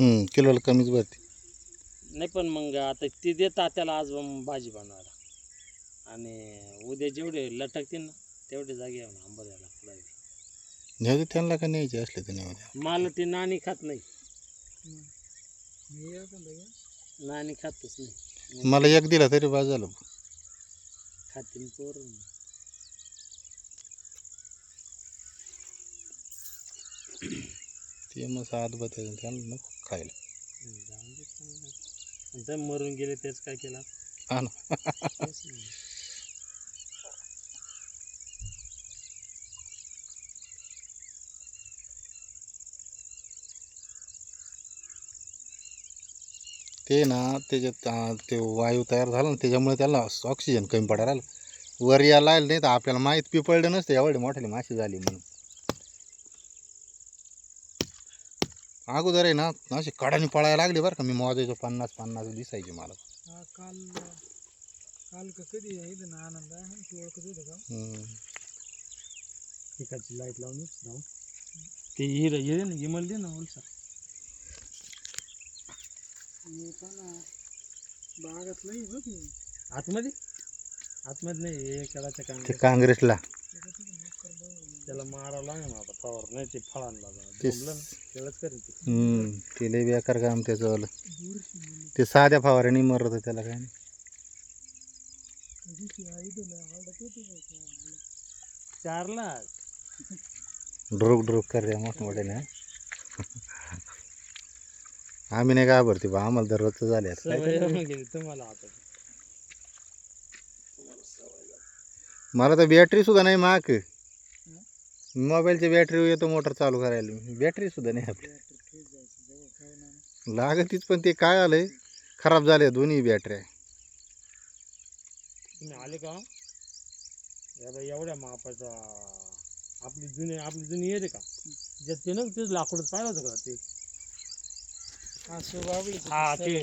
हम्म, किलोला कमीच भरते. नाही पण मग आता ती देता त्याला आज मग भाजी बनवायला. आणि उद्या जेवढे लटकतील ना तेवढे जागे आंबा द्यायला पुढे जाऊ दे त्यांना का न्यायचे असले तर द्या मला ती नाणी खात नाही. नाणी खातच नाही. मला एक दिला तरी बा झालं. खातील पोर. ते मग सात बत्याचं त्यांना नको खायला. तर मरून गेले तेच काय केला? हा ना. तेच. ते ना त्याच्यात अं, ते वायू तयार झाला ना त्याच्यामुळे त्याला ऑक्सिजन कमी पडायला लागलं. वर यायला लागलं नाही तर आपल्याला माहीत पिपळलं नसतं एवढे मोठ्याली माशी झाली म्हणून. अगोदर आहे ना अशी कडाने पळायला लागली बरं का. मी मोजायचो पन्नास पन्नास दिसायचे मला. हा काल काल का कधी इथं ना आनंद आहे तू ओळखत होतं का. पिकाची लाइट लावून जाऊ ते हिर हिरे ना इमल दे ना ओलसा का ना बागात लई बघ मी. आतमध्ये? आतमध्ये नाही हे केळाच्या ते कांग्रेस काँग्रेसला. त्याला मारावं लागेल आता फवार नाही ते फळांना ते- जमलं ना तेवढंच करेल ते. हम्म, ते लय बेकार काम त्याचं ते साध्या फवाऱ्याने मरत त्याला काय नाही. चार लाख. ड्रुक ड्रुक करते मोठमोठ्याने आम्ही नाही घाबरते बा आम्हाला दररोजचं झाले आता काय सवय करायचं? होऊन गेली तुम्हाला आता. मला तर बॅटरी सुद्धा नाही माक मोबाईलची बॅटरी येतो मोटर चालू करायला. बॅटरी सुद्धा नाही आपली. लागतीच पण ते काय आलंय? खराब झाले दोन्ही बॅटऱ्या. तुम्ही आले का? एवढ्या मापाचा. आपली जुनी आपली जुनी येते का? ज्यात ते ना तेच लाकूडच पाहिलं होतं का ते? हा ते